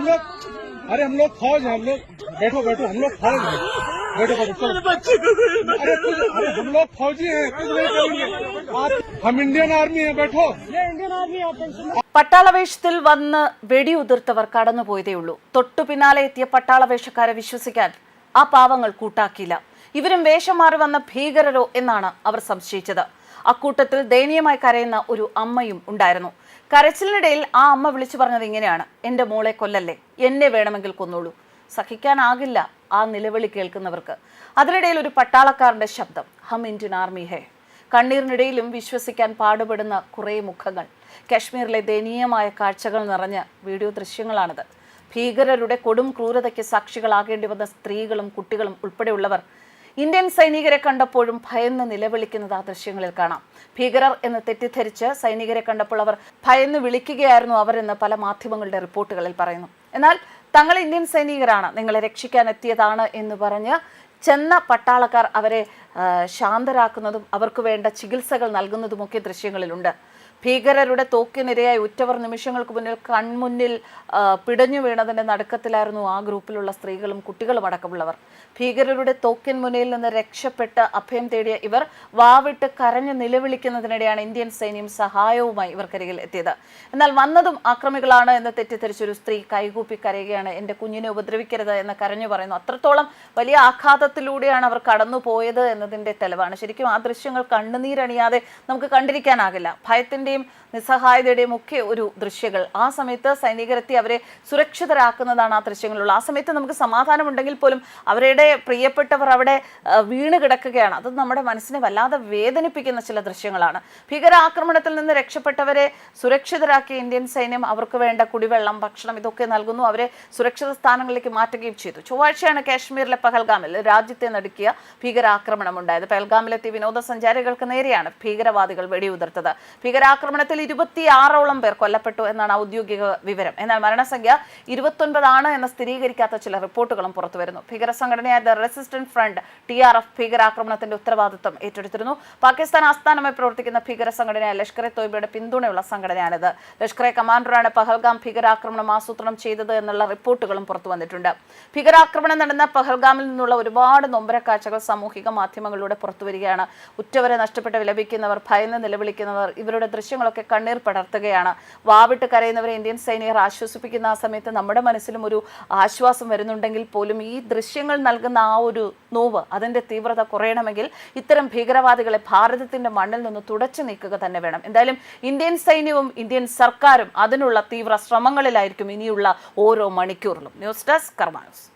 हम लोग अरे हम लोग फौज हैं हम लोग बैठो बैठो हम लोग फौज हैं बैठो बैठो चलो अरे कुछ अरे हम लोग फौजी हैं कुछ नहीं करेंगे आप हम इंडियन आर्मी हैं बैठो പട്ടാളവേഷത്തിൽ വന്ന് വെടിയുതിർത്തവർ കടന്നുപോയതേയുള്ളൂ തൊട്ടു പിന്നാലെ എത്തിയ പട്ടാളവേഷക്കാരെ വിശ്വസിക്കാൻ ആ പാവങ്ങൾ കൂട്ടാക്കിയില്ല ഇവരും വേഷം മാറി വന്ന ഭീകരരോ എന്നാണ് അവർ സംശയിച്ചത് അക്കൂട്ടത്തിൽ ദയനീയമായി കരയുന്ന ഒരു അമ്മയും ഉണ്ടായിരുന്നു കരച്ചിലിനിടയിൽ ആ അമ്മ വിളിച്ചു പറഞ്ഞത് ഇങ്ങനെയാണ്. എന്റെ മോളെ കൊല്ലല്ലേ. എന്നെ വേണമെങ്കിൽ കൊന്നോളൂ. സഹിക്കാനാകില്ല ആ നിലവിളി കേൾക്കുന്നവർക്ക്. അതിനിടയിൽ ഒരു പട്ടാളക്കാരന്റെ ശബ്ദം ഹം ഇന്ത്യൻ ആർമി ഹേ. കണ്ണീരിനിടയിലും വിശ്വസിക്കാൻ പാടുപെടുന്ന കുറേ മുഖങ്ങൾ കാശ്മീരിലെ ദയനീയമായ കാഴ്ചകൾ നിറഞ്ഞ വീഡിയോ ദൃശ്യങ്ങളാണിത്. ഭീകരരുടെ കൊടും ക്രൂരതയ്ക്ക് സാക്ഷികളാകേണ്ടി വന്ന സ്ത്രീകളും കുട്ടികളും ഉൾപ്പെടെയുള്ളവർ ഇന്ത്യൻ സൈനികരെ കണ്ടപ്പോഴും ഭയന്ന് നിലവിളിക്കുന്നത് ആ ദൃശ്യങ്ങളിൽ കാണാം. ഭീകരർ എന്ന് തെറ്റിദ്ധരിച്ച് സൈനികരെ കണ്ടപ്പോൾ അവർ ഭയന്ന് വിളിക്കുകയായിരുന്നു അവരെന്ന് പല മാധ്യമങ്ങളുടെ റിപ്പോർട്ടുകളിൽ പറയുന്നു. എന്നാൽ തങ്ങൾ ഇന്ത്യൻ സൈനികരാണ് നിങ്ങളെ രക്ഷിക്കാൻ എത്തിയതാണ് എന്ന് പറഞ്ഞ് ചെന്ന പട്ടാളക്കാർ അവരെ ശാന്തരാക്കുന്നതും അവർക്ക് വേണ്ട ചികിത്സകൾ നൽകുന്നതുമൊക്കെ ദൃശ്യങ്ങളിലുണ്ട്. ഭീകരരുടെ തോക്കിനിരയായി ഉറ്റവർ നിമിഷങ്ങൾക്ക് മുന്നിൽ കൺമുന്നിൽ പിടഞ്ഞു വീണതിന്റെ നടുക്കത്തിലായിരുന്നു ആ ഗ്രൂപ്പിലുള്ള സ്ത്രീകളും കുട്ടികളും അടക്കമുള്ളവർ. ഭീകരരുടെ തോക്കിൻ മുന്നിൽ നിന്ന് രക്ഷപ്പെട്ട് അഭയം തേടിയ ഇവർ വാവിട്ട് കരഞ്ഞു നിലവിളിക്കുന്നതിനിടെയാണ് ഇന്ത്യൻ സൈന്യം സഹായവുമായി ഇവർക്കരികിൽ എത്തിയത്. എന്നാൽ വന്നതും ആക്രമികളാണ് എന്ന് തെറ്റിദ്ധരിച്ചൊരു സ്ത്രീ കൈകൂപ്പി കരയുകയാണ് എന്റെ കുഞ്ഞിനെ ഉപദ്രവിക്കരുത് എന്ന് കരഞ്ഞു പറയുന്നു. അത്രത്തോളം വലിയ ആഘാതത്തിലൂടെയാണ് അവർ കടന്നു പോയത് എന്നതിന്റെ തെളിവാണ്. ശരിക്കും ആ ദൃശ്യങ്ങൾ കണ്ണുനീരണിയാതെ നമുക്ക് കണ്ടിരിക്കാനാകില്ല. ഭയത്തിന്റെയും നിസ്സഹായതയുടെയും ഒക്കെ ഒരു ദൃശ്യങ്ങൾ. ആ സമയത്ത് സൈനികരെത്തി അവരെ സുരക്ഷിതരാക്കുന്നതാണ് ആ ദൃശ്യങ്ങളുള്ളത് ആ സമയത്ത് നമുക്ക് സമാധാനമുണ്ടെങ്കിൽ പോലും അവരുടെ പ്രിയപ്പെട്ടവർ അവിടെ വീണ് കിടക്കുകയാണ്. അത് നമ്മുടെ മനസ്സിനെ വല്ലാതെ വേദനിപ്പിക്കുന്ന ചില ദൃശ്യങ്ങളാണ്. ഭീകരാക്രമണത്തിൽ നിന്ന് രക്ഷപ്പെട്ടവരെ സുരക്ഷിതരാക്കിയ ഇന്ത്യൻ സൈന്യം അവർക്ക് വേണ്ട കുടിവെള്ളം ഭക്ഷണം ഇതൊക്കെ നൽകുന്നു. അവരെ സുരക്ഷിത സ്ഥാനങ്ങളിലേക്ക് മാറ്റുകയും ചെയ്തു. ചൊവ്വാഴ്ചയാണ് കാശ്മീരിലെ പഹൽഗാമിൽ രാജ്യത്തെ നടുക്കിയ ഭീകരാക്രമണം ഉണ്ടായത്. പഹൽഗാമിലെത്തിയ വിനോദസഞ്ചാരികൾക്ക് നേരെയാണ് ഭീകരവാദികൾ വെടിയുതിർത്തത്. ഭീകരാക്രമണത്തിൽ ഇരുപത്തിയാറോളം പേർ കൊല്ലപ്പെട്ടു എന്നാണ് ഔദ്യോഗിക വിവരം. എന്നാൽ മരണസംഖ്യ ഇരുപത്തൊൻപതാണ് എന്ന് സ്ഥിരീകരിക്കാത്ത ചില റിപ്പോർട്ടുകളും പുറത്തുവരുന്നു ഭീകര സംഘടനയായ the resistant front T R F ഭീകരാക്രമണത്തിന്റെ ഉത്തരവാദിത്വം ഏറ്റെടുത്തിരുന്നു. പാകിസ്ഥാൻ ആസ്ഥാനമായി പ്രവർത്തിക്കുന്ന ഭീകര സംഘടനയായ ലഷ്കർ തോയ്ബയുടെ പിന്തുണയുള്ള സംഘടനയാണിത്. ലഷ്കർ കമാൻഡറാണ് പഹൽഗാം ഭീകരാക്രമണം ആസൂത്രണം ചെയ്തത് എന്നുള്ള റിപ്പോർട്ടുകളും പുറത്തു വന്നിട്ടുണ്ട്. ഭീകരാക്രമണം നടന്ന പഹൽഗാമിൽ നിന്നുള്ള ഒരുപാട് നൊമ്പരക്കാഴ്ചകൾ സാമൂഹിക മാധ്യമങ്ങളിലൂടെ പുറത്തുവരികയാണ് ഉറ്റവരെ നഷ്ടപ്പെട്ട് വിലപിക്കുന്നവർ ഭയന്ന് നിലവിളിക്കുന്നവർ ഇവരുടെ ദൃശ്യങ്ങളൊക്കെ കണ്ണീർ പടർത്തുകയാണ്. വാവിട്ട് കരയുന്നവരെ ഇന്ത്യൻ സൈനികർ ആശ്വസിപ്പിക്കുന്ന ആ സമയത്ത് നമ്മുടെ മനസ്സിലും ഒരു ആശ്വാസം വരുന്നുണ്ടെങ്കിൽ പോലും ഈ ദൃശ്യങ്ങൾ നൽകുന്ന ആ ഒരു നോവ് അതിന്റെ തീവ്രത കുറയണമെങ്കിൽ ഇത്തരം ഭീകരവാദികളെ ഭാരതത്തിന്റെ മണ്ണിൽ നിന്ന് തുടച്ചു നീക്കുക തന്നെ വേണം. എന്തായാലും ഇന്ത്യൻ സൈന്യവും ഇന്ത്യൻ സർക്കാരും അതിനുള്ള തീവ്ര ശ്രമങ്ങളിലായിരിക്കും ഇനിയുള്ള ഓരോ മണിക്കൂറിലും. News desk കർമാനൂസ്